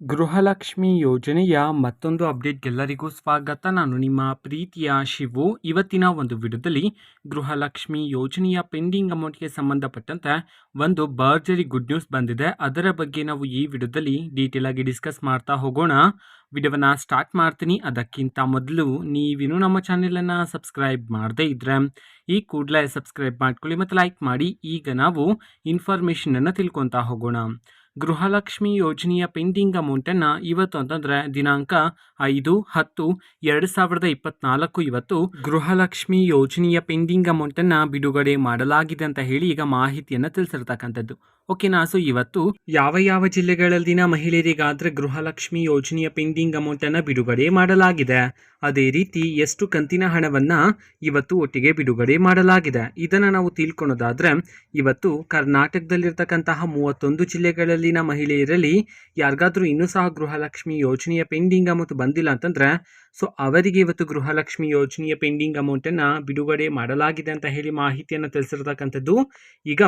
ಗೃಹಲಕ್ಷ್ಮಿ ಯೋಜನೆಯ ಮತ್ತೊಂದು ಅಪ್ಡೇಟ್ಗೆಲ್ಲರಿಗೂ ಸ್ವಾಗತ. ನಾನು ನಿಮ್ಮ ಪ್ರೀತಿಯ ಶಿವು. ಇವತ್ತಿನ ಒಂದು ವಿಡಿಯೋದಲ್ಲಿ ಗೃಹಲಕ್ಷ್ಮಿ ಯೋಜನೆಯ ಪೆಂಡಿಂಗ್ ಅಮೌಂಟ್ಗೆ ಸಂಬಂಧಪಟ್ಟಂತೆ ಒಂದು ಬರ್ಜರಿ ಗುಡ್ ನ್ಯೂಸ್ ಬಂದಿದೆ. ಅದರ ಬಗ್ಗೆ ನಾವು ಈ ವಿಡಿಯೋದಲ್ಲಿ ಡೀಟೇಲ್ ಆಗಿ ಡಿಸ್ಕಸ್ ಮಾಡ್ತಾ ಹೋಗೋಣ. ವಿಡಿಯೋವನ್ನ ಸ್ಟಾರ್ಟ್ ಮಾಡ್ತೀನಿ. ಅದಕ್ಕಿಂತ ಮೊದಲು ನೀವಿನ್ನೂ ನಮ್ಮ ಚಾನೆಲನ್ನು ಸಬ್ಸ್ಕ್ರೈಬ್ ಮಾಡದೇ ಇದ್ರೆ ಈ ಕೂಡಲೇ ಸಬ್ಸ್ಕ್ರೈಬ್ ಮಾಡ್ಕೊಳ್ಳಿ ಮತ್ತು ಲೈಕ್ ಮಾಡಿ. ಈಗ ನಾವು ಇನ್ಫಾರ್ಮೇಷನನ್ನು ತಿಳ್ಕೊತಾ ಹೋಗೋಣ. ಗೃಹಲಕ್ಷ್ಮಿ ಯೋಜನೆಯ ಪೆಂಡಿಂಗ್ ಅಮೌಂಟನ್ನು ಇವತ್ತು ಅಂತಂದರೆ ದಿನಾಂಕ ಐದು, ಹತ್ತು, ಎರಡು ಸಾವಿರದ ಇಪ್ಪತ್ನಾಲ್ಕು ಇವತ್ತು ಗೃಹಲಕ್ಷ್ಮಿ ಯೋಜನೆಯ ಪೆಂಡಿಂಗ್ ಅಮೌಂಟನ್ನು ಬಿಡುಗಡೆ ಮಾಡಲಾಗಿದೆ ಅಂತ ಹೇಳಿ ಈಗ ಮಾಹಿತಿಯನ್ನು ತಿಳಿಸಿರ್ತಕ್ಕಂಥದ್ದು. ಓಕೆನಾ? ಸೊ ಇವತ್ತು ಯಾವ ಯಾವ ಜಿಲ್ಲೆಗಳಲ್ಲಿನ ಮಹಿಳೆಯರಿಗಾದರೆ ಗೃಹಲಕ್ಷ್ಮಿ ಯೋಜನೆಯ ಪೆಂಡಿಂಗ್ ಅಮೌಂಟನ್ನು ಬಿಡುಗಡೆ ಮಾಡಲಾಗಿದೆ? ಅದೇ ರೀತಿ ಎಷ್ಟು ಕಂತಿನ ಹಣವನ್ನು ಇವತ್ತು ಒಟ್ಟಿಗೆ ಬಿಡುಗಡೆ ಮಾಡಲಾಗಿದೆ? ಇದನ್ನು ನಾವು ತಿಳ್ಕೊಳ್ಳೋದಾದರೆ ಇವತ್ತು ಕರ್ನಾಟಕದಲ್ಲಿರ್ತಕ್ಕಂತಹ ಮೂವತ್ತೊಂದು ಜಿಲ್ಲೆಗಳಲ್ಲಿನ ಮಹಿಳೆಯರಲ್ಲಿ ಯಾರಿಗಾದರೂ ಇನ್ನೂ ಸಹ ಗೃಹಲಕ್ಷ್ಮಿ ಯೋಜನೆಯ ಪೆಂಡಿಂಗ್ ಅಮೌಂಟ್ ಬಂದಿಲ್ಲ ಅಂತಂದ್ರೆ, ಸೊ ಅವರಿಗೆ ಇವತ್ತು ಗೃಹಲಕ್ಷ್ಮಿ ಯೋಜನೆಯ ಪೆಂಡಿಂಗ್ ಅಮೌಂಟನ್ನು ಬಿಡುಗಡೆ ಮಾಡಲಾಗಿದೆ ಅಂತ ಹೇಳಿ ಮಾಹಿತಿಯನ್ನು ತಿಳಿಸಿರ್ತಕ್ಕಂಥದ್ದು, ಈಗ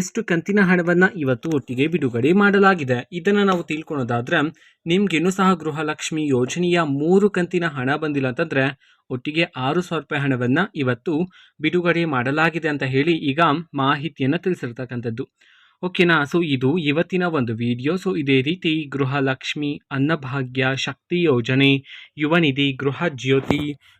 ಎಷ್ಟು ಕಂತಿನ ಹಣವನ್ನು ಇವತ್ತು ಒಟ್ಟಿಗೆ ಬಿಡುಗಡೆ ಮಾಡಲಾಗಿದೆ. ಇದನ್ನು ನಾವು ತಿಳ್ಕೊಳ್ಳೋದಾದ್ರೆ ನಿಮ್ಗೇನು ಸಹ ಗೃಹಲಕ್ಷ್ಮಿ ಯೋಜನೆಯ ಮೂರು ಕಂತಿನ ಹಣ ಬಂದಿಲ್ಲ ಅಂತಂದರೆ, ಒಟ್ಟಿಗೆ ಆರು ಸಾವಿರ ರೂಪಾಯಿ ಹಣವನ್ನು ಇವತ್ತು ಬಿಡುಗಡೆ ಮಾಡಲಾಗಿದೆ ಅಂತ ಹೇಳಿ ಈಗ ಮಾಹಿತಿಯನ್ನು ತಿಳಿಸಿರ್ತಕ್ಕಂಥದ್ದು. ಓಕೆನಾ ಸೊ ಇದು ಇವತ್ತಿನ ಒಂದು ವಿಡಿಯೋ ಸೊ ಇದೇ ರೀತಿ ಗೃಹಲಕ್ಷ್ಮಿ ಅನ್ನಭಾಗ್ಯ ಶಕ್ತಿ ಯೋಜನೆ, ಯುವನಿಧಿ ಗೃಹ ಜ್ಯೋತಿ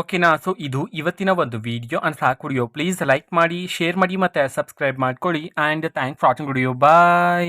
ಓಕೆನಾ ಸೊ, ಇದು ಇವತ್ತಿನ ಒಂದು ವಿಡಿಯೋ ಅಂಡ್ ಸಾಕು ವಿಡಿಯೋ ಪ್ಲೀಸ್ ಲೈಕ್ ಮಾಡಿ ಶೇರ್ ಮಾಡಿ, ಮತ್ತು ಸಬ್ಸ್ಕ್ರೈಬ್ ಮಾಡ್ಕೊಳ್ಳಿ. And thank for watching video bye